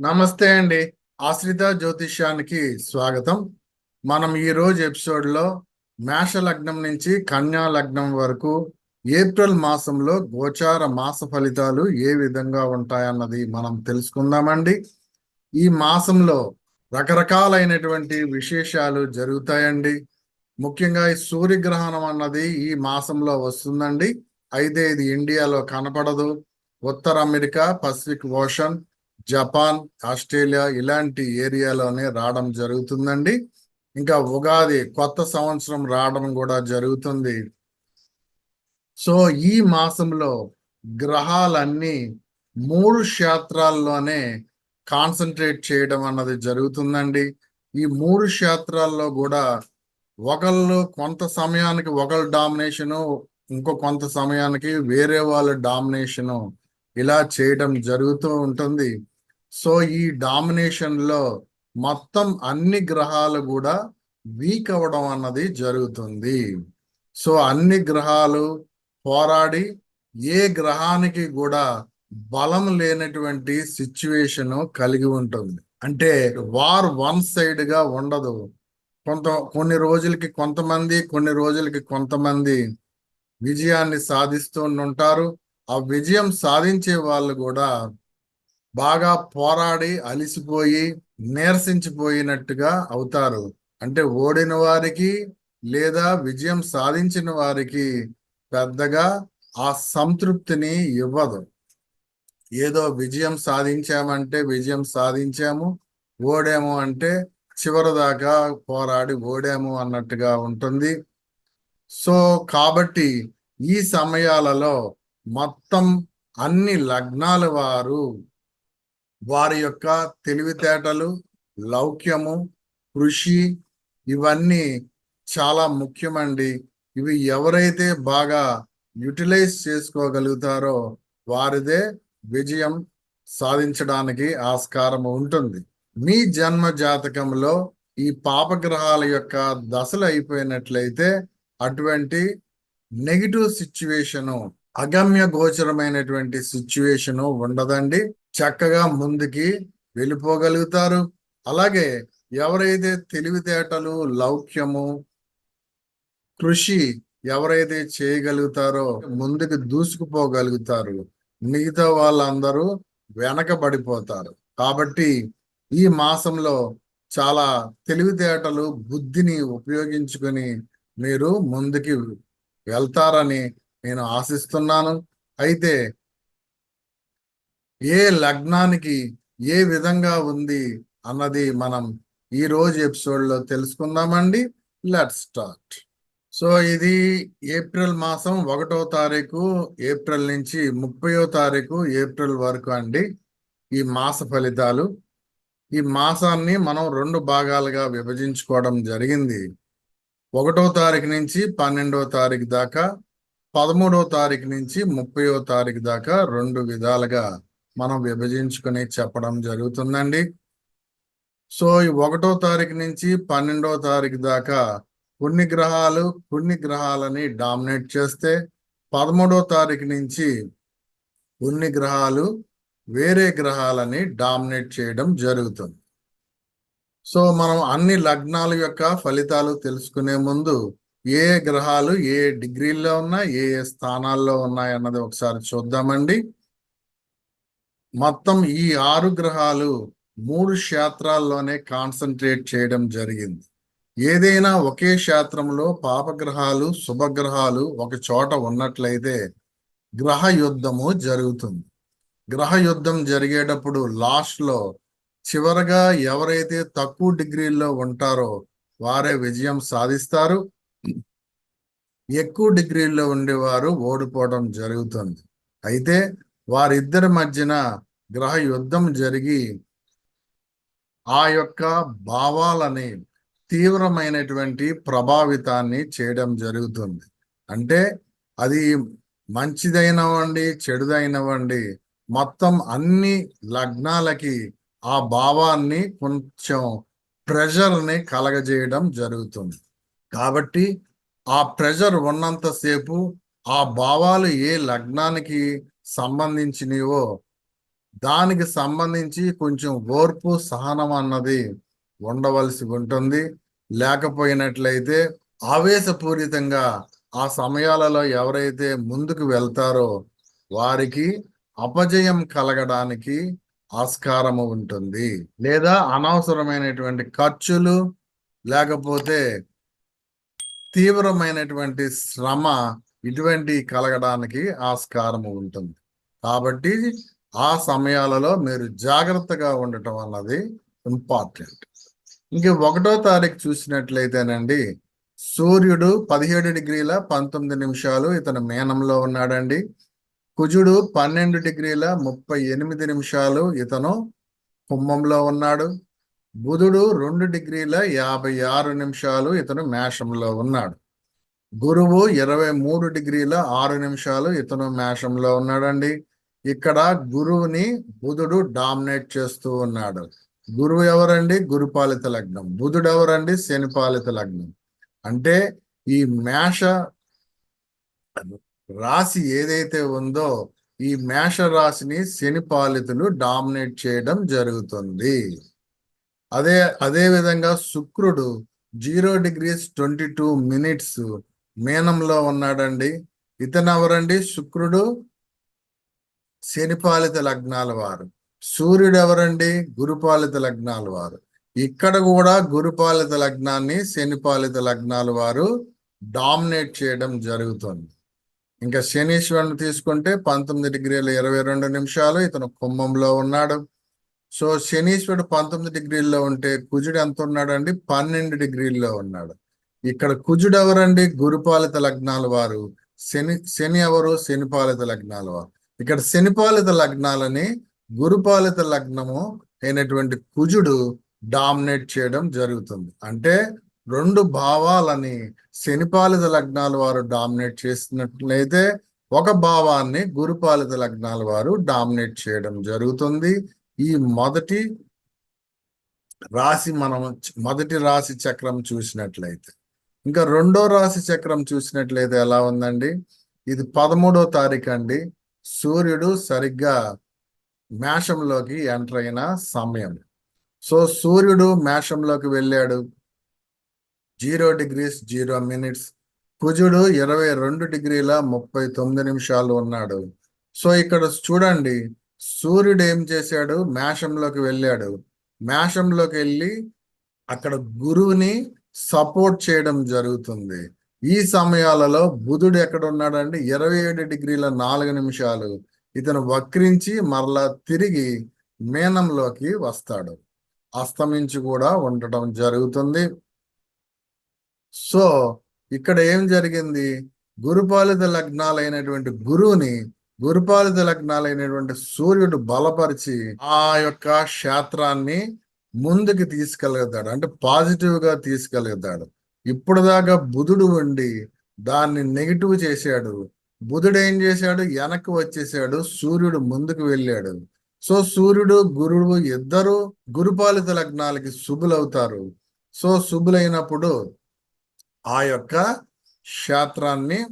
నమస్తే అండి. ఆశ్రిత జ్యోతిష్యానికి స్వాగతం. మనం ఈ రోజు ఎపిసోడ్లో మేష లగ్నం నుంచి కన్యా లగ్నం వరకు ఏప్రిల్ మాసంలో గోచార మాస ఫలితాలు ఏ విధంగా ఉంటాయన్నది మనం తెలుసుకుందామండి. ఈ మాసంలో రకరకాలైనటువంటి విశేషాలు జరుగుతాయండి. ముఖ్యంగా ఈ సూర్యగ్రహణం అన్నది ఈ మాసంలో వస్తుందండి. అయితే ఇది ఇండియాలో కనపడదు. ఉత్తర America Pacific ocean Japan Australia ఇలాంటి ఏరియాలోనే రావడం జరుగుతుందండి. ఇంకా ఉగాది కొత్త సంవత్సరం రావడం కూడా జరుగుతుంది. సో ఈ మాసంలో గ్రహాలన్నీ మూడు క్షేత్రాల్లోనే కాన్సన్ట్రేట్ చేయడం అన్నది జరుగుతుందండి. ఈ మూడు క్షేత్రాల్లో కూడా ఒకళ్ళు కొంత సమయానికి ఒకళ్ళ డామినేషను ఇంకో కొంత సమయానికి వేరే వాళ్ళ డామినేషను ఇలా చేయడం జరుగుతూ ఉంటుంది. సో ఈ డామినేషన్లో మొత్తం అన్ని గ్రహాలు కూడా వీక్ అవ్వడం అన్నది జరుగుతుంది. సో అన్ని గ్రహాలు పోరాడి ఏ గ్రహానికి కూడా బలం లేనటువంటి సిచ్యువేషన్ కలిగి ఉంటుంది. అంటే వార్ వన్ సైడ్గా ఉండదు. కొంత కొన్ని రోజులకి కొంతమంది కొన్ని రోజులకి కొంతమంది విజయాన్ని సాధిస్తూ ఉంటారు. ఆ విజయం సాధించే వాళ్ళు కూడా బాగా పోరాడి అలిసిపోయి నీరసించిపోయినట్టుగా అవుతారు. అంటే ఓడిన వారికి లేదా విజయం సాధించిన వారికి పెద్దగా ఆ సంతృప్తిని ఇవ్వదు. ఏదో విజయం సాధించామంటే విజయం సాధించాము ఓడాము అంటే చివరి దాకా పోరాడి ఓడాము అన్నట్టుగా ఉంటుంది. సో కాబట్టి ఈ సమయాలలో మొత్తం అన్ని లగ్నాల వారు వారి యొక్క తెలివితేటలు లౌక్యము కృషి ఇవన్నీ చాలా ముఖ్యమండి. ఇవి ఎవరైతే బాగా యూటిలైజ్ చేసుకోగలుగుతారో వారిదే విజయం సాధించడానికి ఆస్కారం ఉంటుంది. మీ జన్మ జాతకంలో ఈ పాపగ్రహాల యొక్క దశలు అయిపోయినట్లయితే అటువంటి నెగిటివ్ సిచ్యువేషను అగమ్య గోచరమైనటువంటి సిచ్యువేషను ఉండదండి. చక్కగా ముందుకి వెళ్ళిపోగలుగుతారు. అలాగే ఎవరైతే తెలివితేటలు లౌక్యము కృషి ఎవరైతే చేయగలుగుతారో ముందుకు దూసుకుపోగలుగుతారు. మిగతా వాళ్ళందరూ వెనకబడిపోతారు. కాబట్టి ఈ మాసంలో చాలా తెలివితేటలు బుద్ధిని ఉపయోగించుకొని మీరు ముందుకి వెళ్తారని నేను ఆశిస్తున్నాను. అయితే ఏ లగ్నానికి ఏ విధంగా ఉంది అన్నది మనం ఈ రోజు ఎపిసోడ్లో తెలుసుకుందామండి. లెట్ స్టార్ట్ సో ఇది ఏప్రిల్ మాసం ఒకటో తారీఖు ఏప్రిల్ నుంచి ముప్పయో తారీఖు ఏప్రిల్ వరకు అండి ఈ మాస ఫలితాలు. ఈ మాసాన్ని మనం రెండు భాగాలుగా విభజించుకోవడం జరిగింది. ఒకటో తారీఖు నుంచి పన్నెండో తారీఖు దాకా పదమూడో తారీఖు నుంచి ముప్పయో తారీఖు దాకా రెండు విధాలుగా మనం విభజించుకుని చెప్పడం జరుగుతుందండి. సో ఈ ఒకటో తారీఖు నుంచి పన్నెండో తారీఖు దాకా కొన్ని గ్రహాలు కొన్ని గ్రహాలని డామినేట్ చేస్తే పదమూడో తారీఖు నుంచి కొన్ని గ్రహాలు వేరే గ్రహాలని డామినేట్ చేయడం జరుగుతుంది. సో మనం అన్ని లగ్నాల యొక్క ఫలితాలు తెలుసుకునే ముందు ఏ గ్రహాలు ఏ డిగ్రీల్లో ఉన్నా ఏ ఏ స్థానాల్లో ఉన్నాయి అన్నది ఒకసారి చూద్దామండి. మొత్తం ఈ ఆరు గ్రహాలు మూడు క్షేత్రాల్లోనే కాన్సన్ట్రేట్ చేయడం జరిగింది. ఏదైనా ఒకే క్షేత్రంలో పాపగ్రహాలు శుభగ్రహాలు ఒక చోట ఉన్నట్లయితే గ్రహ యుద్ధము జరుగుతుంది. గ్రహ యుద్ధం జరిగేటప్పుడు లాస్ట్లో చివరగా ఎవరైతే తక్కువ డిగ్రీల్లో ఉంటారో వారే విజయం సాధిస్తారు. ఎక్కువ డిగ్రీల్లో ఉండేవారు ఓడిపోవడం జరుగుతుంది. అయితే వారిద్దరి మధ్యన గ్రహ యుద్ధం జరిగి ఆ యొక్క భావాలని తీవ్రమైనటువంటి ప్రభావితాన్ని చేయడం జరుగుతుంది. అంటే అది మంచిదైనవండి చెడుదైనవండి. మొత్తం అన్ని లగ్నాలకి ఆ భావాన్ని కొంచెం ప్రెషర్ని కలగజేయడం జరుగుతుంది. కాబట్టి ఆ ప్రెషర్ ఉన్నంతసేపు ఆ భావాలు ఏ లగ్నానికి సంబంధించినవో దానికి సంబంధించి కొంచెం ఓర్పు సహనం అన్నది ఉండవలసి ఉంటుంది. లేకపోయినట్లయితే ఆవేశపూరితంగా ఆ సమయాలలో ఎవరైతే ముందుకు వెళ్తారో వారికి అపజయం కలగడానికి ఆస్కారము ఉంటుంది. లేదా అనవసరమైనటువంటి ఖర్చులు లేకపోతే తీవ్రమైనటువంటి శ్రమ ఇటువంటి కలగడానికి ఆస్కారము ఉంటుంది. కాబట్టి ఆ సమయాలలో మీరు జాగ్రత్తగా ఉండటం అన్నది ఇంపార్టెంట్. ఇంక ఒకటో తారీఖు చూసినట్లయితేనండి సూర్యుడు పదిహేడు డిగ్రీల పంతొమ్మిది నిమిషాలు ఇతను మేనంలో ఉన్నాడండి. కుజుడు పన్నెండు డిగ్రీల ముప్పై ఎనిమిది నిమిషాలు ఇతను కుంభంలో ఉన్నాడు. బుధుడు రెండు డిగ్రీల యాభై ఆరు నిమిషాలు ఇతను మేషంలో ఉన్నాడు. గురువు ఇరవై మూడు డిగ్రీల ఆరు నిమిషాలు ఇతను మేషంలో ఉన్నాడండి. ఇక్కడ గురువుని బుధుడు డామినేట్ చేస్తూ ఉన్నాడు. గురువు ఎవరండి? గురుపాలిత లగ్నం. బుధుడు ఎవరండి? శనిపాలిత లగ్నం. అంటే ఈ మేష రాశి ఏదైతే ఉందో ఈ మేష రాశిని శని పాలితులు డామినేట్ చేయడం జరుగుతుంది. అదే అదే విధంగా శుక్రుడు zero degrees twenty two minutes మీనంలో ఉన్నాడండి. ఇతను ఎవరండి శుక్రుడు శనిపాలిత లగ్నాల వారు. సూర్యుడు ఎవరండి గురుపాలిత లగ్నాల వారు. ఇక్కడ కూడా గురుపాలిత లగ్నాన్ని శనిపాలిత లగ్నాల వారు డామినేట్ చేయడం జరుగుతుంది. ఇంకా శనీశ్వరుని తీసుకుంటే పంతొమ్మిది డిగ్రీల ఇరవై రెండు నిమిషాలు ఇతను కుంభంలో ఉన్నాడు. సో శనీశ్వరుడు పంతొమ్మిది డిగ్రీల్లో ఉంటే కుజుడు ఎంత ఉన్నాడండి? పన్నెండు డిగ్రీల్లో ఉన్నాడు. ఇక్కడ కుజుడు ఎవరండి గురుపాలిత లగ్నాల వారు. శని శని ఎవరు? శనిపాలిత లగ్నాల వారు. ఇక్కడ శనిపాలిత లగ్నాలని గురుపాలిత లగ్నము అయినటువంటి కుజుడు డామినేట్ చేయడం జరుగుతుంది. అంటే రెండు భావాలని శనిపాలిత లగ్నాల వారు డామినేట్ చేసినట్లయితే ఒక భావాన్ని గురుపాలిత లగ్నాల వారు డామినేట్ చేయడం జరుగుతుంది. ఈ మొదటి రాశి మనం మొదటి రాశి చక్రం చూసినట్లయితే. ఇంకా రెండో రాశి చక్రం చూసినట్లయితే ఎలా ఉందండి? ఇది పదమూడో తారీఖు అండి సూర్యుడు సరిగ్గా మేషంలోకి ఎంటర్ అయిన సమయం. సో సూర్యుడు మేషంలోకి వెళ్ళాడు. Zero degrees zero minutes. కుజుడు ఇరవై రెండు డిగ్రీల ముప్పై తొమ్మిది నిమిషాలు ఉన్నాడు. సో ఇక్కడ చూడండి. సూర్యుడు ఏం చేశాడు? మేషంలోకి వెళ్ళాడు. మేషంలోకి వెళ్ళి అక్కడ గురువుని సపోర్ట్ చేయడం జరుగుతుంది. ఈ సమయాలలో బుధుడు ఎక్కడున్నాడంటే ఇరవై ఏడు డిగ్రీల నాలుగు నిమిషాలు ఇతను వక్రించి మరలా తిరిగి మేనంలోకి వస్తాడు. అస్తమించి కూడా ఉండటం జరుగుతుంది. సో ఇక్కడ ఏం జరిగింది? గురుపాలిత లగ్నాలైనటువంటి గురువుని గురుపాలిత లగ్నాలైనటువంటి సూర్యుడు బలపరిచి ఆ యొక్క క్షేత్రాన్ని ముందుకు తీసుకెళ్తాడు. అంటే పాజిటివ్గా తీసుకెళ్తాడు. ఇప్పుడు దాకా బుధుడు ఉండి దాన్ని నెగిటివ్ చేశాడు. బుధుడు ఏం చేశాడు? వెనక్కి వచ్చేసాడు. సూర్యుడు ముందుకు వెళ్ళాడు. సో సూర్యుడు గురుడు ఇద్దరు గురుపాలిత లగ్నాలకి శుభులవుతారు. సో శుభులైనప్పుడు ఆ యొక్క క్షేత్రాన్ని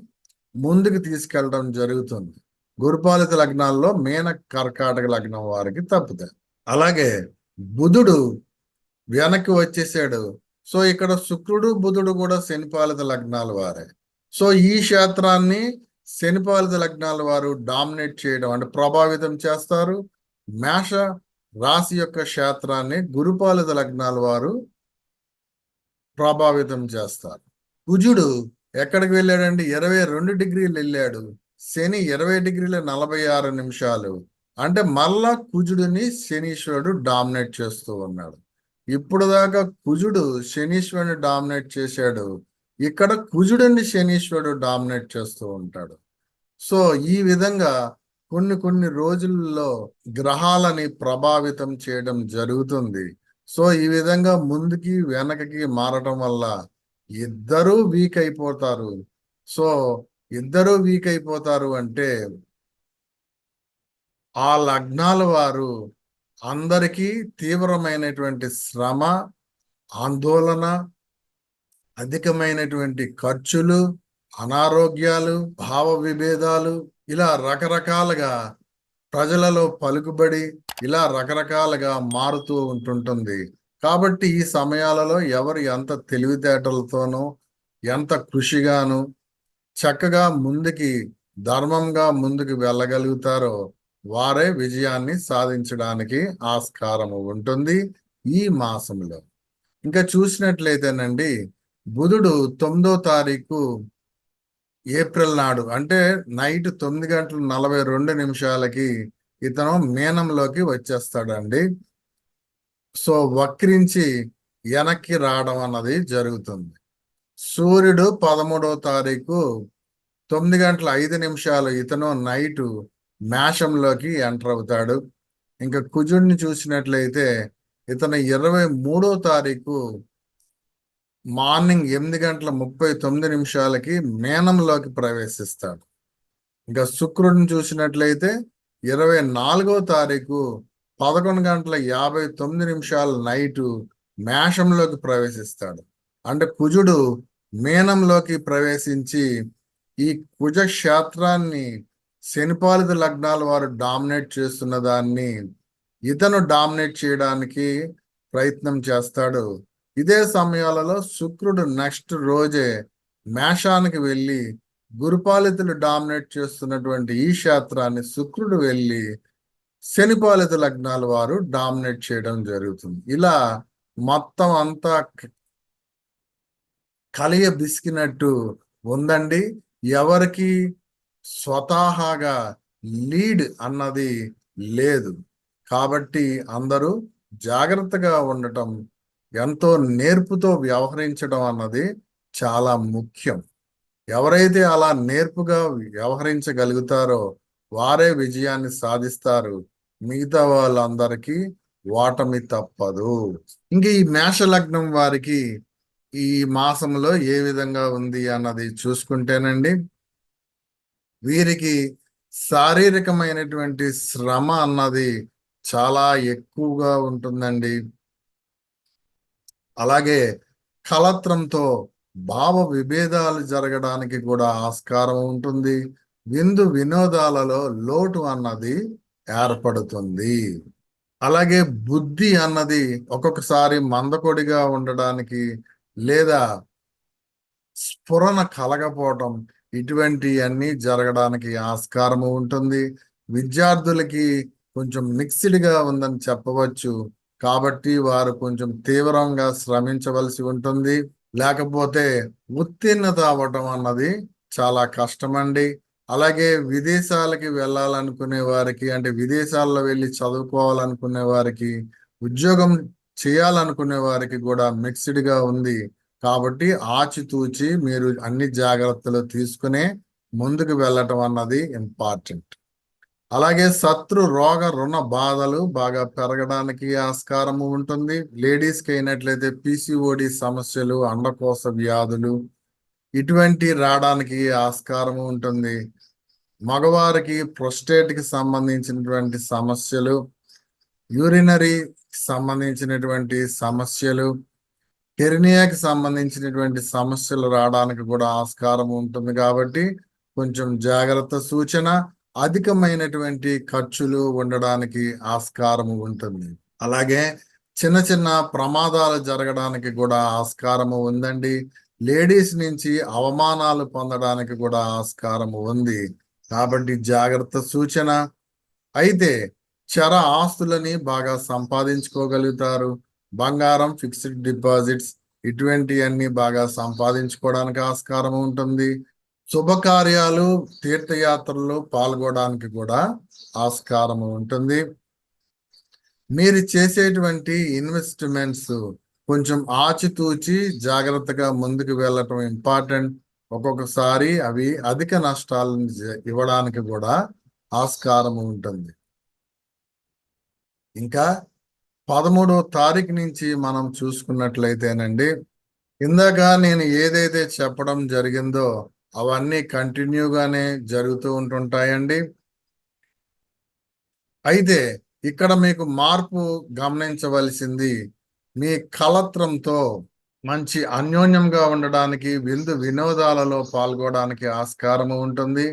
ముందుకు తీసుకెళ్ళడం జరుగుతుంది. గురుపాలిత లగ్నాల్లో మీన కర్కాటక లగ్నం వారికి తప్పుతాయి అలాగే బుధుడు వెనక్కి వచ్చేసాడు. సో ఇక్కడ శుక్రుడు బుధుడు కూడా శనిపాలిత లగ్నాల వారే. సో ఈ క్షేత్రాన్ని శనిపాలిత లగ్నాల వారు డామినేట్ చేయడం అంటే ప్రభావితం చేస్తారు. మేష రాశి యొక్క క్షేత్రాన్ని గురుపాలిత లగ్నాల వారు ప్రభావితం చేస్తారు. కుజుడు ఎక్కడికి వెళ్ళాడండి? ఇరవై రెండు డిగ్రీలు వెళ్ళాడు. శని ఇరవై డిగ్రీల నలభై ఆరు నిమిషాలు. అంటే మళ్ళా కుజుడిని శనీశ్వరుడు డామినేట్ చేస్తూ ఉన్నాడు. ఇప్పుడు దాకా కుజుడు శనీశ్వరుని డామినేట్ చేశాడు. ఇక్కడ కుజుడిని శనీశ్వరుడు డామినేట్ చేస్తూ ఉంటాడు. సో ఈ విధంగా కొన్ని కొన్ని రోజుల్లో గ్రహాలని ప్రభావితం చేయడం జరుగుతుంది. సో ఈ విధంగా ముందుకి వెనకకి మారటం వల్ల ఇద్దరూ వీక్ అయిపోతారు. సో ఇద్దరూ వీక్ అయిపోతారు అంటే ఆ లగ్నాల వారు అందరికీ తీవ్రమైనటువంటి శ్రమ ఆందోళన అధికమైనటువంటి ఖర్చులు అనారోగ్యాలు భావ విభేదాలు ఇలా రకరకాలుగా ప్రజలలో పలుకుబడి ఇలా రకరకాలుగా మారుతూ ఉంటుంటుంది. కాబట్టి ఈ సమయాలలో ఎవరు ఎంత తెలివితేటలతోనూ ఎంత కృషిగాను చక్కగా ముందుకి ధర్మంగా ముందుకు వెళ్ళగలుగుతారో వారే విజయాన్ని సాధించడానికి ఆస్కారము ఉంటుంది ఈ మాసంలో. ఇంకా చూసినట్లయితేనండి బుధుడు తొమ్మిదో తారీఖు ఏప్రిల్ నాడు అంటే నైట్ తొమ్మిది గంటల నలభై రెండు నిమిషాలకి ఇతను మీనంలోకి వచ్చేస్తాడండి. సో వక్రించి వెనక్కి రావడం అన్నది జరుగుతుంది. సూర్యుడు పదమూడవ తారీఖు తొమ్మిది గంటల ఐదు నిమిషాలు ఇతను నైట్ మేషంలోకి ఎంటర్ అవుతాడు. ఇంకా కుజుడిని చూసినట్లయితే ఇతను ఇరవై మూడో తారీఖు మార్నింగ్ ఎనిమిది గంటల ముప్పై తొమ్మిది నిమిషాలకి మేనంలోకి ప్రవేశిస్తాడు. ఇంకా శుక్రుడిని చూసినట్లయితే ఇరవై నాలుగో తారీఖు పదకొండు గంటల యాభై తొమ్మిది నిమిషాల నైటు మేషంలోకి ప్రవేశిస్తాడు. అంటే కుజుడు మీనంలోకి ప్రవేశించి ఈ కుజ క్షేత్రాన్ని శనిపాలిత లగ్నాల వారు డామినేట్ చేస్తున్న దాన్ని ఇతను డామినేట్ చేయడానికి ప్రయత్నం చేస్తాడు. ఇదే సమయాలలో శుక్రుడు నెక్స్ట్ రోజే మేషానికి వెళ్ళి గురుపాలితులు డామినేట్ చేస్తున్నటువంటి ఈ క్షేత్రాన్ని శుక్రుడు వెళ్ళి శనిపాలిత లగ్నాల వారు డామినేట్ చేయడం జరుగుతుంది. ఇలా మొత్తం అంతా కలియ బిసికినట్టు ఉందండి. ఎవరికి స్వతహాగా లీడ్ అన్నది లేదు. కాబట్టి అందరూ జాగ్రత్తగా ఉండటం ఎంతో నేర్పుతో వ్యవహరించడం అన్నది చాలా ముఖ్యం. ఎవరైతే అలా నేర్పుగా వ్యవహరించగలుగుతారో వారే విజయాన్ని సాధిస్తారు. మిగతా వాళ్ళందరికీ ఓటమి తప్పదు. ఇంక ఈ మేష లగ్నం వారికి ఈ మాసంలో ఏ విధంగా ఉంది అన్నది చూసుకుంటేనండి వీరికి శారీరకమైనటువంటి శ్రమ అన్నది చాలా ఎక్కువగా ఉంటుందండి. అలాగే కలత్రంతో భావ విభేదాలు జరగడానికి కూడా ఆస్కారం ఉంటుంది. విందు వినోదాలలో లోటు అన్నది ఏర్పడుతుంది. అలాగే బుద్ధి అన్నది ఒక్కొక్కసారి మందకొడిగా ఉండడానికి లేదా స్ఫురణ కలగపోవటం ఇటువంటి అన్ని జరగడానికి ఆస్కారము ఉంటుంది. విద్యార్థులకి కొంచెం మిక్సిడ్గా ఉందని చెప్పవచ్చు. కాబట్టి వారు కొంచెం తీవ్రంగా శ్రమించవలసి ఉంటుంది. లేకపోతే ఉత్తీర్ణత అవ్వటం అన్నది చాలా కష్టమండి. అలాగే విదేశాలకి వెళ్ళాలనుకునే వారికి అంటే విదేశాల్లో వెళ్ళి చదువుకోవాలనుకునే వారికి ఉద్యోగం చేయాలనుకునే వారికి కూడా మిక్స్డ్గా ఉంది. కాబట్టి ఆచితూచి మీరు అన్ని జాగ్రత్తలు తీసుకునే ముందుకు వెళ్ళటం అన్నది ఇంపార్టెంట్. అలాగే శత్రు రోగ రుణ బాధలు బాగా పెరగడానికి ఆస్కారము ఉంటుంది. లేడీస్కి అయినట్లయితే పిసిఓడి సమస్యలు అండకోశ వ్యాధులు ఇటువంటి రావడానికి ఆస్కారము ఉంటుంది. మగవారికి ప్రొస్టేట్కి సంబంధించినటువంటి సమస్యలు యూరినరీ సంబంధించినటువంటి సమస్యలు హెర్నియాకి సంబంధించినటువంటి సమస్యలు రావడానికి కూడా ఆస్కారం ఉంటుంది కాబట్టి కొంచెం జాగ్రత్త సూచన అధికమైనటువంటి ఖర్చులు ఉండడానికి ఆస్కారము ఉంటుంది. అలాగే చిన్న చిన్న ప్రమాదాలు జరగడానికి కూడా ఆస్కారము ఉందండి. లేడీస్ నుంచి అవమానాలు పొందడానికి కూడా ఆస్కారము ఉంది. కాబట్టి జాగ్రత్త సూచన. అయితే చర ఆస్తులని బాగా సంపాదించుకోగలుగుతారు. బంగారం ఫిక్స్డ్ డిపాజిట్స్ ఇటువంటి అన్ని బాగా సంపాదించుకోవడానికి ఆస్కారం ఉంటుంది. శుభకార్యాలు తీర్థయాత్రల్లో పాల్గొనడానికి కూడా ఆస్కారం ఉంటుంది. మీరు చేసేటువంటి ఇన్వెస్ట్మెంట్స్ కొంచెం ఆచితూచి జాగ్రత్తగా ముందుకు వెళ్ళటం ఇంపార్టెంట్. ఒక్కొక్కసారి అవి అధిక నష్టాలను ఇవ్వడానికి కూడా ఆస్కారం ఉంటుంది. ఇంకా పదమూడవ తారీఖు నుంచి మనం చూసుకున్నట్లయితేనండి ఇందాక నేను ఏదైతే చెప్పడం జరిగిందో అవన్నీ కంటిన్యూగానే జరుగుతూ ఉంటుంటాయండి. అయితే ఇక్కడ మీకు మార్పు గమనించవలసింది మీ కలత్రంతో మంచి అన్యోన్యంగా ఉండడానికి విందు వినోదాలలో పాల్గొనడానికి ఆస్కారము ఉంటుంది.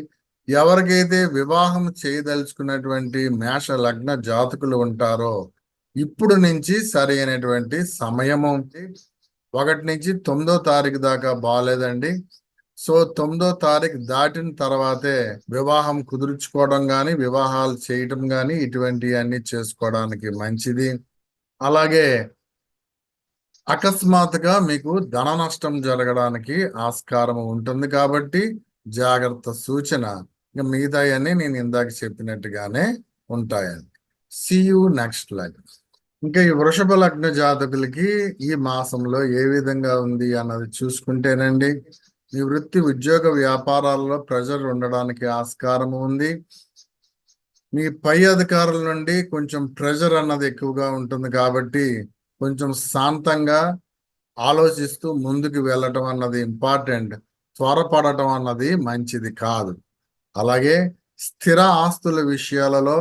ఎవరికైతే వివాహం చేయదలుచుకున్నటువంటి మేష లగ్న జాతకులు ఉంటారో ఇప్పుడు నుంచి సరి అయినటువంటి సమయము ఒకటి నుంచి తొమ్మిదో తారీఖు దాకా బాగాలేదండి సో తొమ్మిదో తారీఖు దాటిన తర్వాతే వివాహం కుదుర్చుకోవడం కానీ వివాహాలు చేయటం కానీ ఇటువంటి అన్ని చేసుకోవడానికి మంచిది. అలాగే అకస్మాత్తుగా మీకు ధన నష్టం జరగడానికి ఆస్కారం ఉంటుంది కాబట్టి జాగ్రత్త సూచన ఇంకా మిగతాయన్నీ నేను ఇందాక చెప్పినట్టుగానే ఉంటాయండి. సియు నెక్స్ట్ లైఫ్ ఇంకా ఈ వృషభ లగ్న జాతకులకి ఈ మాసంలో ఏ విధంగా ఉంది అన్నది చూసుకుంటేనండి ఈ వృత్తి ఉద్యోగ వ్యాపారాల్లో ప్రెజర్ ఉండడానికి ఆస్కారం ఉంది. మీ పై అధికారుల నుండి కొంచెం ప్రెజర్ అన్నది ఎక్కువగా ఉంటుంది కాబట్టి కొంచెం శాంతంగా ఆలోచిస్తూ ముందుకు వెళ్ళటం అన్నది ఇంపార్టెంట్. త్వరపడటం అన్నది మంచిది కాదు. అలాగే స్థిర ఆస్తుల విషయాలలో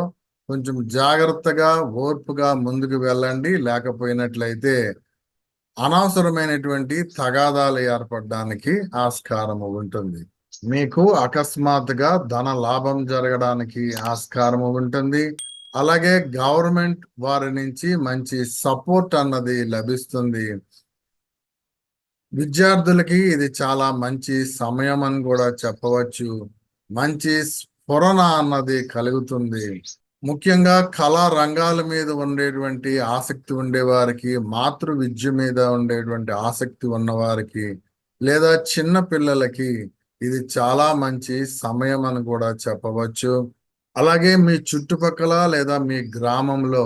కొంచెం జాగ్రత్తగా ఓర్పుగా ముందుకు వెళ్ళండి. లేకపోయినట్లయితే అనవసరమైనటువంటి తగాదాలు ఏర్పడడానికి ఆస్కారము ఉంటుంది. మీకు అకస్మాత్తుగా ధన లాభం జరగడానికి ఆస్కారము ఉంటుంది. అలాగే గవర్నమెంట్ వారి నుంచి మంచి సపోర్ట్ అన్నది లభిస్తుంది. విద్యార్థులకి ఇది చాలా మంచి సమయం అని కూడా చెప్పవచ్చు. మంచి స్ఫురణ అన్నది కలుగుతుంది. ముఖ్యంగా కళా రంగాల మీద ఉండేటువంటి ఆసక్తి ఉండేవారికి మాతృ విద్య మీద ఉండేటువంటి ఆసక్తి ఉన్నవారికి లేదా చిన్న పిల్లలకి ఇది చాలా మంచి సమయం అని కూడా చెప్పవచ్చు. అలాగే మీ చుట్టుపక్కల లేదా మీ గ్రామంలో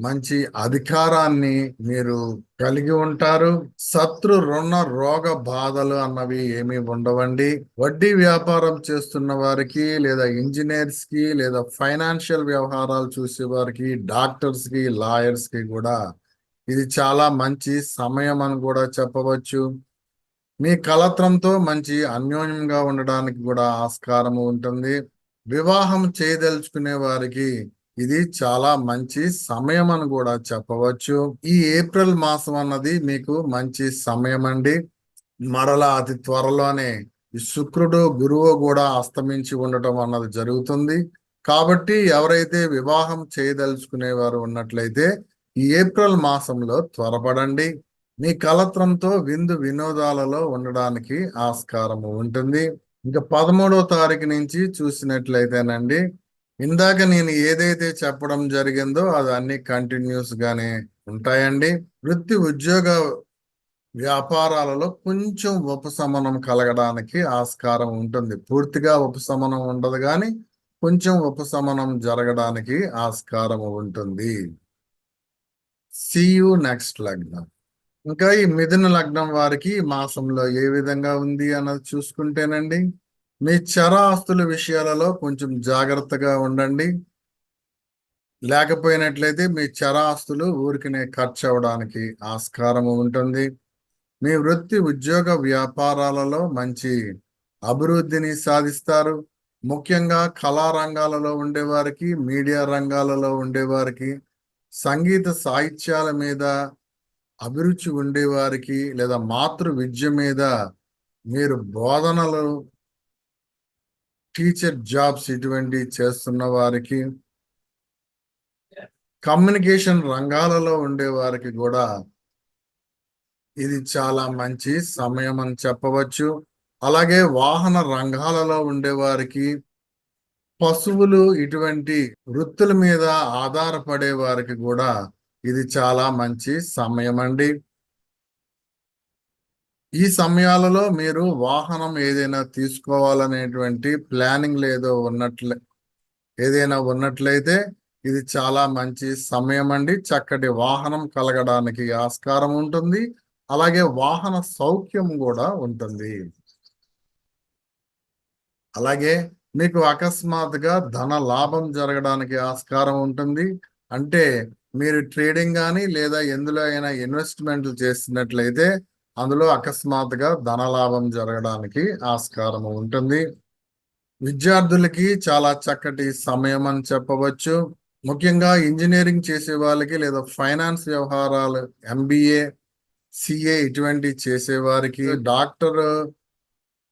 మంచి అధికారాన్ని మీరు కలిగి ఉంటారు. శత్రు రుణ రోగ బాధలు అన్నవి ఏమీ ఉండవండి. వడ్డీ వ్యాపారం చేస్తున్న వారికి లేదా ఇంజనీర్స్కి లేదా ఫైనాన్షియల్ వ్యవహారాలు చూసే వారికి డాక్టర్స్కి లాయర్స్కి కూడా ఇది చాలా మంచి సమయం అని కూడా చెప్పవచ్చు. మీ కలత్రంతో మంచి అన్యోన్యంగా ఉండడానికి కూడా ఆస్కారం ఉంటుంది. వివాహం చేయదలుచుకునే వారికి ఇది చాలా మంచి సమయం అని కూడా చెప్పవచ్చు. ఈ ఏప్రిల్ మాసం అన్నది మీకు మంచి సమయం అండి. మరలా అతి త్వరలోనే ఈ శుక్రుడు గురువు కూడా అస్తమించి ఉండటం అన్నది జరుగుతుంది. కాబట్టి ఎవరైతే వివాహం చేయదలుచుకునే వారు ఉన్నట్లయితే ఈ ఏప్రిల్ మాసంలో త్వరపడండి. మీ కలత్రంతో విందు వినోదాలలో ఉండడానికి ఆస్కారము ఉంటుంది. ఇంకా పదమూడో తారీఖు నుంచి చూసినట్లయితేనండి ఇందాక నేను ఏదైతే చెప్పడం జరిగిందో అది అన్ని కంటిన్యూస్ గానే ఉంటాయండి. వృత్తి ఉద్యోగ వ్యాపారాలలో కొంచెం ఉపశమనం కలగడానికి ఆస్కారం ఉంటుంది. పూర్తిగా ఉపశమనం ఉండదు కానీ కొంచెం ఉపశమనం జరగడానికి ఆస్కారం ఉంటుంది. సియు నెక్స్ట్ లగ్నం. ఇంకా ఈ మిథున లగ్నం వారికి ఈ మాసంలో ఏ విధంగా ఉంది అన్నది చూసుకుంటేనండి. మీ చర ఆస్తుల విషయాలలో కొంచెం జాగ్రత్తగా ఉండండి. లేకపోయినట్లయితే మీ చర ఆస్తులు ఊరికినే ఖర్చు అవడానికి ఆస్కారం ఉంటుంది. మీ వృత్తి ఉద్యోగ వ్యాపారాలలో మంచి అభివృద్ధిని సాధిస్తారు. ముఖ్యంగా కళా రంగాలలో ఉండేవారికి మీడియా రంగాలలో ఉండేవారికి సంగీత సాహిత్యాల మీద అభిరుచి ఉండేవారికి లేదా మాతృ విద్య మీద మీరు బోధనలు టీచర్ జాబ్స్ ఇటువంటి చేస్తున్న వారికి కమ్యూనికేషన్ రంగాలలో ఉండే వారికి కూడా ఇది చాలా మంచి సమయం అని చెప్పవచ్చు. అలాగే వాహన రంగాలలో ఉండే వారికి పశువులు ఇటువంటి వృత్తుల మీద ఆధారపడే వారికి కూడా ఇది చాలా మంచి సమయం అండి. ఈ సమయాలలో మీరు వాహనం ఏదైనా తీసుకోవాలనేటువంటి ప్లానింగ్ లేదో ఉన్నట్లే ఏదైనా ఉన్నట్లయితే ఇది చాలా మంచి సమయం అండి చక్కటి వాహనం కలగడానికి ఆస్కారం ఉంటుంది. అలాగే వాహన సౌఖ్యం కూడా ఉంటుంది. అలాగే మీకు అకస్మాత్తుగా ధన లాభం జరగడానికి ఆస్కారం ఉంటుంది. అంటే మీరు ట్రేడింగ్ కానీ లేదా ఎందులో అయినా ఇన్వెస్ట్మెంట్లు చేసినట్లయితే అందులో అకస్మాత్తుగా ధనలాభం జరగడానికి ఆస్కారం ఉంటుంది. విద్యార్థులకి చాలా చక్కటి సమయం అని చెప్పవచ్చు. ముఖ్యంగా ఇంజనీరింగ్ చేసే వాళ్ళకి లేదా ఫైనాన్స్ వ్యవహారాలు ఎంబీఏ సిఏ ఇటువంటి చేసేవారికి డాక్టర్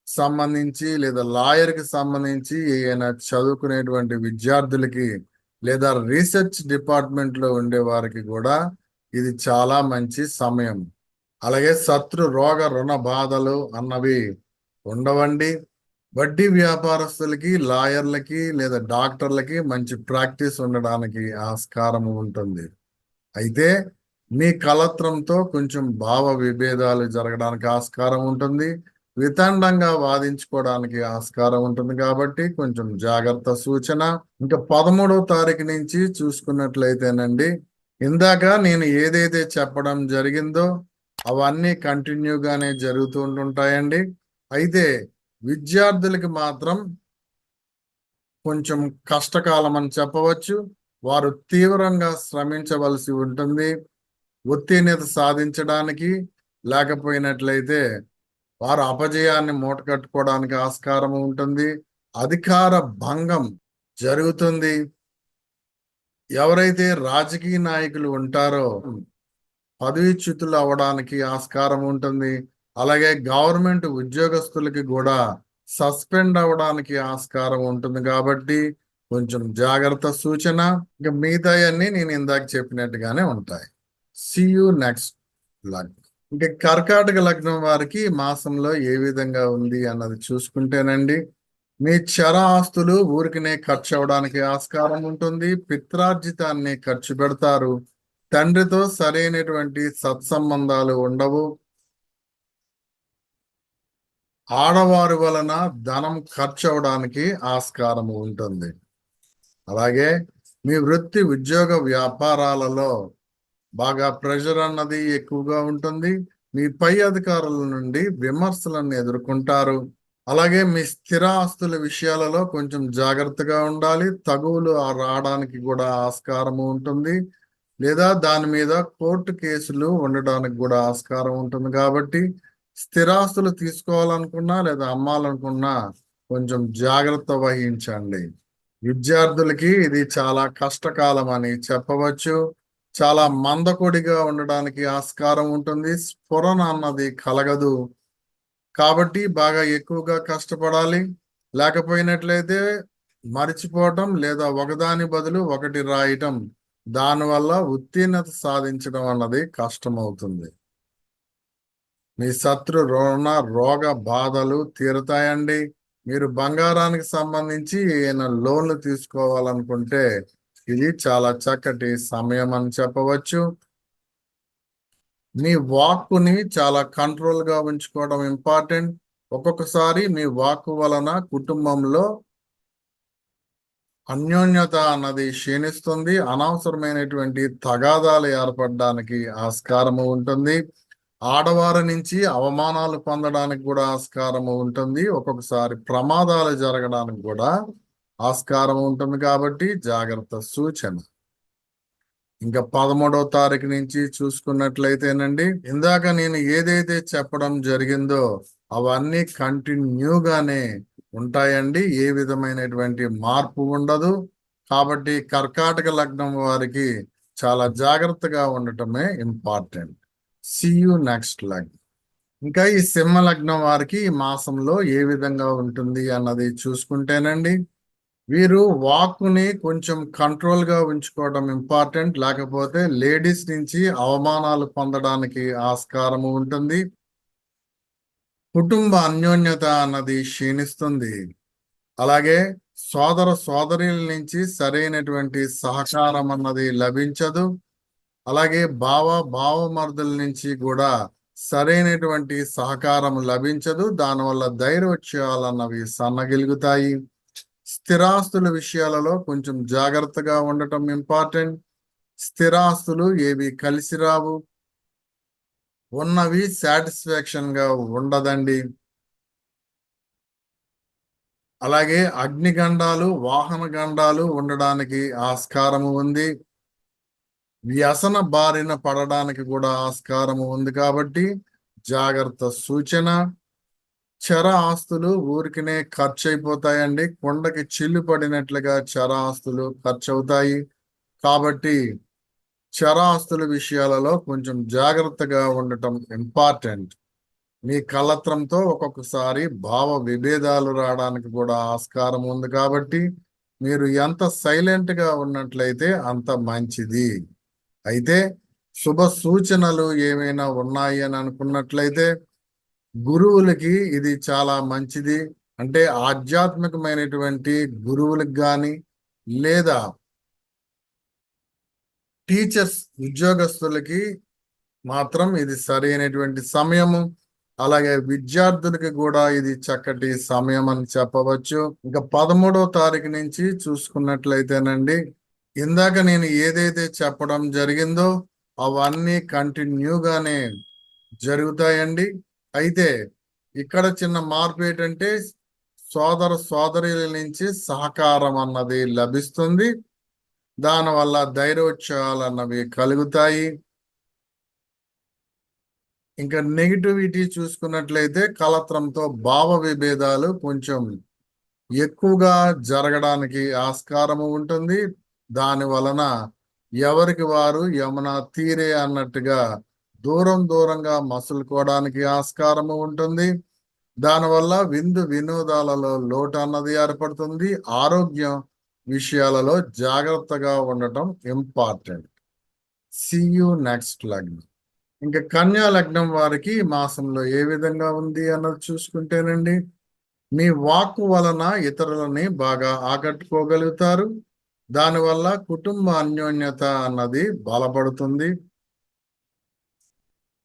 సంబంధించి లేదా లాయర్కి సంబంధించి ఏమైనా చదువుకునేటువంటి విద్యార్థులకి లేదా రీసెర్చ్ డిపార్ట్మెంట్లో ఉండేవారికి ఉండే వారికి కూడా ఇది చాలా మంచి సమయం. అలాగే శత్రు రోగ రుణ బాధలు అన్నవి ఉండవండి. వడ్డీ వ్యాపారస్తులకి లాయర్లకి లేదా డాక్టర్లకి మంచి ప్రాక్టీస్ ఉండడానికి ఆస్కారం ఉంటుంది. అయితే మీ కలత్రంతో కొంచెం భావ విభేదాలు జరగడానికి ఆస్కారం ఉంటుంది. వితండంగా వాదించుకోవడానికి ఆస్కారం ఉంటుంది కాబట్టి కొంచెం జాగ్రత్త సూచన. ఇంకా పదమూడవ తారీఖు నుంచి చూసుకున్నట్లయితేనండి ఇందాక నేను ఏదైతే చెప్పడం జరిగిందో అవన్నీ కంటిన్యూగానే జరుగుతూ ఉంటుంటాయండి. అయితే విద్యార్థులకి మాత్రం కొంచెం కష్టకాలం అని చెప్పవచ్చు. వారు తీవ్రంగా శ్రమించవలసి ఉంటుంది. ఉత్తీర్ణత సాధించడానికి లేకపోయినట్లయితే వారు అపజయాన్ని మూటకట్టుకోవడానికి ఆస్కారం ఉంటుంది. అధికార భంగం జరుగుతుంది. ఎవరైతే రాజకీయ నాయకులు ఉంటారో పదవీచ్యుతులు అవ్వడానికి ఆస్కారం ఉంటుంది. అలాగే గవర్నమెంట్ ఉద్యోగస్తులకి కూడా సస్పెండ్ అవ్వడానికి ఆస్కారం ఉంటుంది కాబట్టి కొంచెం జాగ్రత్త సూచన. ఇంకా మిగతాయన్నీ నేను ఇందాక చెప్పినట్టుగానే ఉంటాయి. సియు నెక్స్ట్ లగ్నం ఇంకా కర్కాటక లగ్నం వారికి మాసంలో ఏ విధంగా ఉంది అన్నది చూసుకుంటేనండి. మీ చర ఆస్తులు ఊరికినే ఖర్చు అవడానికి ఆస్కారం ఉంటుంది. పిత్రార్జితాన్ని ఖర్చు పెడతారు. తండ్రితో సరైనటువంటి సత్సంబంధాలు ఉండవు. ఆడవారి వలన ధనం ఖర్చు అవడానికి ఆస్కారం ఉంటుంది. అలాగే మీ వృత్తి ఉద్యోగ వ్యాపారాలలో బాగా ప్రెషర్ అన్నది ఎక్కువగా ఉంటుంది. మీ పై అధికారుల నుండి విమర్శలను ఎదుర్కొంటారు. అలాగే మీ స్థిర ఆస్తుల విషయాలలో కొంచెం జాగ్రత్తగా ఉండాలి. తగువులు రావడానికి కూడా ఆస్కారము ఉంటుంది. లేదా దాని మీద కోర్టు కేసులు ఉండడానికి కూడా ఆస్కారం ఉంటుంది కాబట్టి స్థిరాస్తులు తీసుకోవాలనుకున్నా లేదా అమ్మాలనుకున్నా కొంచెం జాగ్రత్త వహించండి. విద్యార్థులకి ఇది చాలా కష్టకాలం అని చెప్పవచ్చు. చాలా మందకొడిగా ఉండడానికి ఆస్కారం ఉంటుంది. స్ఫురణ అన్నది కలగదు. కాబట్టి బాగా ఎక్కువగా కష్టపడాలి. లేకపోయినట్లయితే మర్చిపోవటం లేదా ఒకదాని బదులు ఒకటి రాయటం దానివల్ల ఉత్తీర్ణత సాధించడం అన్నది కష్టమవుతుంది. మీ శత్రు రుణ రోగ బాధలు తీరుతాయండి. మీరు బంగారానికి సంబంధించి ఏమైనా లోన్లు తీసుకోవాలనుకుంటే ఇది చాలా చక్కటి సమయం అని చెప్పవచ్చు. మీ వాక్కుని చాలా కంట్రోల్గా ఉంచుకోవడం ఇంపార్టెంట్. ఒక్కొక్కసారి మీ వాక్కు వలన కుటుంబంలో అన్యోన్యత అన్నది క్షీణిస్తుంది. అనవసరమైనటువంటి తగాదాలు ఏర్పడడానికి ఆస్కారము ఉంటుంది. ఆడవారి నుంచి అవమానాలు పొందడానికి కూడా ఆస్కారము ఉంటుంది. ఒక్కొక్కసారి ప్రమాదాలు జరగడానికి కూడా ఆస్కారం ఉంటుంది కాబట్టి జాగ్రత్త సూచన. ఇంకా పదమూడవ తారీఖు నుంచి చూసుకున్నట్లయితేనండి ఇందాక నేను ఏదైతే చెప్పడం జరిగిందో అవన్నీ కంటిన్యూగానే ఉంటాయండి. ఏ విధమైనటువంటి మార్పు ఉండదు. కాబట్టి కర్కాటక లగ్నం వారికి చాలా జాగ్రత్తగా ఉండటమే ఇంపార్టెంట్. సియు నెక్స్ట్ లగ్నం ఇంకా ఈ సింహ లగ్నం వారికి ఈ మాసంలో ఏ విధంగా ఉంటుంది అన్నది చూసుకుంటేనండి. వీరు వాక్కుని కొంచెం కంట్రోల్గా ఉంచుకోవడం ఇంపార్టెంట్. లేకపోతే లేడీస్ నుంచి అవమానాలు పొందడానికి ఆస్కారము ఉంటుంది. కుటుంబ అన్యోన్యత అన్నది క్షీణిస్తుంది. అలాగే సోదర సోదరుల నుంచి సరైనటువంటి సహకారం అన్నది లభించదు. అలాగే భావ భావమర్దుల నుంచి కూడా సరైనటువంటి సహకారం లభించదు. దానివల్ల ధైర్యోత్సవాలన్నవి సన్నగిలుగుతాయి. స్థిరాస్తుల విషయాలలో కొంచెం జాగ్రత్తగా ఉండటం ఇంపార్టెంట్. స్థిరాస్తులు ఏవి కలిసి రావు. ఉన్నవి సాటిస్ఫాక్షన్గా ఉండదండి. అలాగే అగ్నిగండాలు వాహన గండాలు ఉండడానికి ఆస్కారము ఉంది. వ్యసన బారిన పడడానికి కూడా ఆస్కారము ఉంది కాబట్టి జాగ్రత్త సూచన. చర ఆస్తులు ఊరికినే ఖర్చు అయిపోతాయండి కొండకి చిల్లు పడినట్లుగా చర ఆస్తులు ఖర్చు అవుతాయి కాబట్టి చరాస్తుల విషయాలలో కొంచెం జాగ్రత్తగా ఉండటం ఇంపార్టెంట్ మీ కలత్రంతో ఒక్కొక్కసారి భావ విభేదాలు రావడానికి కూడా ఆస్కారం ఉంది కాబట్టి మీరు ఎంత సైలెంట్గా ఉన్నట్లయితే అంత మంచిది. అయితే శుభ సూచనలు ఏమైనా ఉన్నాయి అని అనుకున్నట్లయితే గురువులకి ఇది చాలా మంచిది. అంటే ఆధ్యాత్మికమైనటువంటి గురువులకు కానీ లేదా టీచర్స్ ఉద్యోగస్తులకి మాత్రం ఇది సరైనటువంటి సమయము. అలాగే విద్యార్థులకి కూడా ఇది చక్కటి సమయం అని చెప్పవచ్చు. ఇంకా పదమూడవ తారీఖు నుంచి చూసుకున్నట్లయితేనండి ఇందాక నేను ఏదైతే చెప్పడం జరిగిందో అవన్నీ కంటిన్యూగానే జరుగుతాయండి. అయితే ఇక్కడ చిన్న మార్పు ఏంటంటే సోదర సోదరుల నుంచి సహకారం అన్నది లభిస్తుంది. దానివల్ల ధైర్యోత్సాహాలు అన్నవి కలుగుతాయి. ఇంకా నెగిటివిటీ చూసుకున్నట్లయితే కలత్రంతో భావ విభేదాలు కొంచెం ఎక్కువగా జరగడానికి ఆస్కారము ఉంటుంది. దాని వలన ఎవరికి వారు ఏమైనా తీరే అన్నట్టుగా దూరం దూరంగా మసులుకోవడానికి ఆస్కారము ఉంటుంది. దానివల్ల విందు వినోదాలలో లోటు అన్నది ఏర్పడుతుంది. ఆరోగ్యం విషయాలలో జాగ్రత్తగా ఉండటం ఇంపార్టెంట్ సియు నెక్స్ట్ లగ్నం. ఇంకా కన్యా లగ్నం వారికి ఈ మాసంలో ఏ విధంగా ఉంది అన్నది చూసుకుంటేనండి మీ వాక్కు వలన ఇతరులని బాగా ఆకట్టుకోగలుగుతారు. దానివల్ల కుటుంబ అన్యోన్యత అన్నది బలపడుతుంది.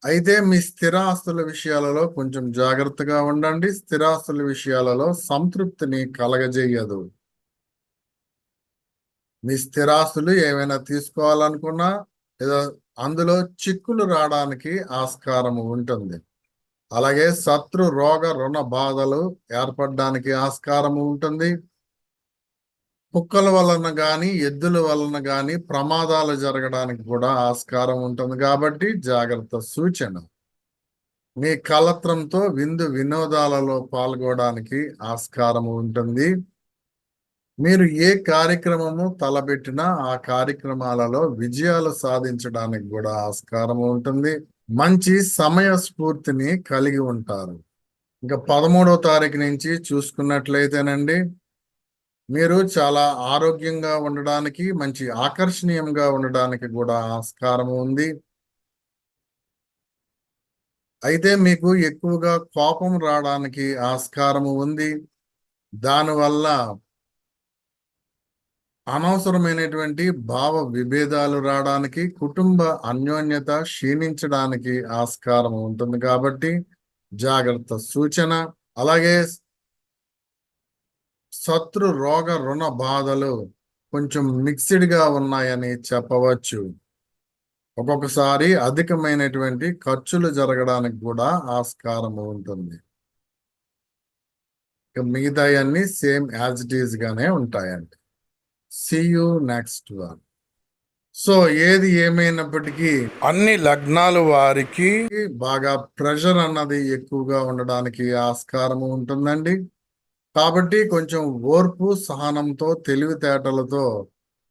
అయితే మీ స్థిరాస్తుల విషయాలలో కొంచెం జాగ్రత్తగా ఉండండి. స్థిరాస్తుల విషయాలలో సంతృప్తిని కలగజేయదు. మీ స్థిరాస్తులు ఏమైనా తీసుకోవాలనుకున్నా లేదా అందులో చిక్కులు రావడానికి ఆస్కారం ఉంటుంది. అలాగే శత్రు రోగ రుణ బాధలు ఏర్పడడానికి ఆస్కారం ఉంటుంది. కుక్కల వలన కానీ ఎద్దుల వలన కానీ ప్రమాదాలు జరగడానికి కూడా ఆస్కారం ఉంటుంది కాబట్టి జాగ్రత్త సూచన. మీ కలత్రంతో విందు వినోదాలలో పాల్గొనడానికి ఆస్కారం ఉంటుంది. మీరు ఏ కార్యక్రమము తలబెట్టినా ఆ కార్యక్రమాలలో విజయాలు సాధించడానికి కూడా ఆస్కారం ఉంటుంది. మంచి సమయ స్ఫూర్తిని కలిగి ఉంటారు. ఇంకా పదమూడవ తారీఖు నుంచి చూసుకున్నట్లయితేనండి మీరు చాలా ఆరోగ్యంగా ఉండడానికి మంచి ఆకర్షణీయంగా ఉండడానికి కూడా ఆస్కారం ఉంది. అయితే మీకు ఎక్కువగా కోపం రావడానికి ఆస్కారము ఉంది. దానివల్ల అనవసరమైనటువంటి భావ విభేదాలు రావడానికి కుటుంబ అన్యోన్యత క్షీణించడానికి ఆస్కారం ఉంటుంది కాబట్టి జాగ్రత్త సూచన. అలాగే శత్రు రోగ రుణ బాధలు కొంచెం మిక్స్డ్గా ఉన్నాయని చెప్పవచ్చు. ఒక్కొక్కసారి అధికమైనటువంటి ఖర్చులు జరగడానికి కూడా ఆస్కారం ఉంటుంది. మిగతా అన్ని సేమ్ యాజ్ ఇట్ గానే ఉంటాయండి. See you next one so ఏది ఏమైనప్పటికీ అన్ని లగ్నాలు వారికి బాగా ప్రెషర్ అన్నది ఎక్కువగా ఉండడానికి ఆస్కారం ఉంటుందండి. కాబట్టి కొంచెం ఓర్పు సహనంతో తెలివితేటలతో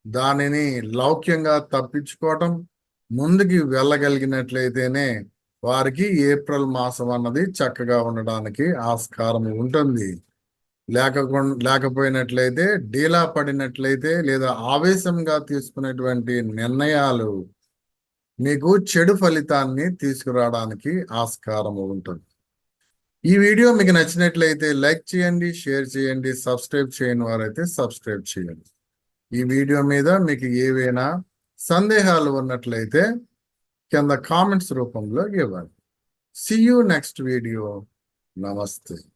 దానిని లౌక్యంగా తప్పించుకోవటం ముందుకి వెళ్ళగలిగినట్లయితేనే వారికి ఏప్రిల్ మాసం అన్నది చక్కగా ఉండడానికి ఆస్కారం ఉంటుంది. లేకపో లేకపోయినట్లయితే డీలా పడినట్లయితే లేదా ఆవేశంగా తీసుకునేటువంటి నిర్ణయాలు మీకు చెడు ఫలితాన్ని తీసుకురావడానికి ఆస్కారం ఉంటుంది. ఈ వీడియో మీకు నచ్చినట్లయితే లైక్ చేయండి షేర్ చేయండి సబ్స్క్రైబ్ చేయని వారైతే సబ్స్క్రైబ్ చేయండి. ఈ వీడియో మీద మీకు ఏవైనా సందేహాలు ఉన్నట్లయితే కింద కామెంట్స్ రూపంలో ఇవ్వండి. సి యూ నెక్స్ట్ వీడియో నమస్తే.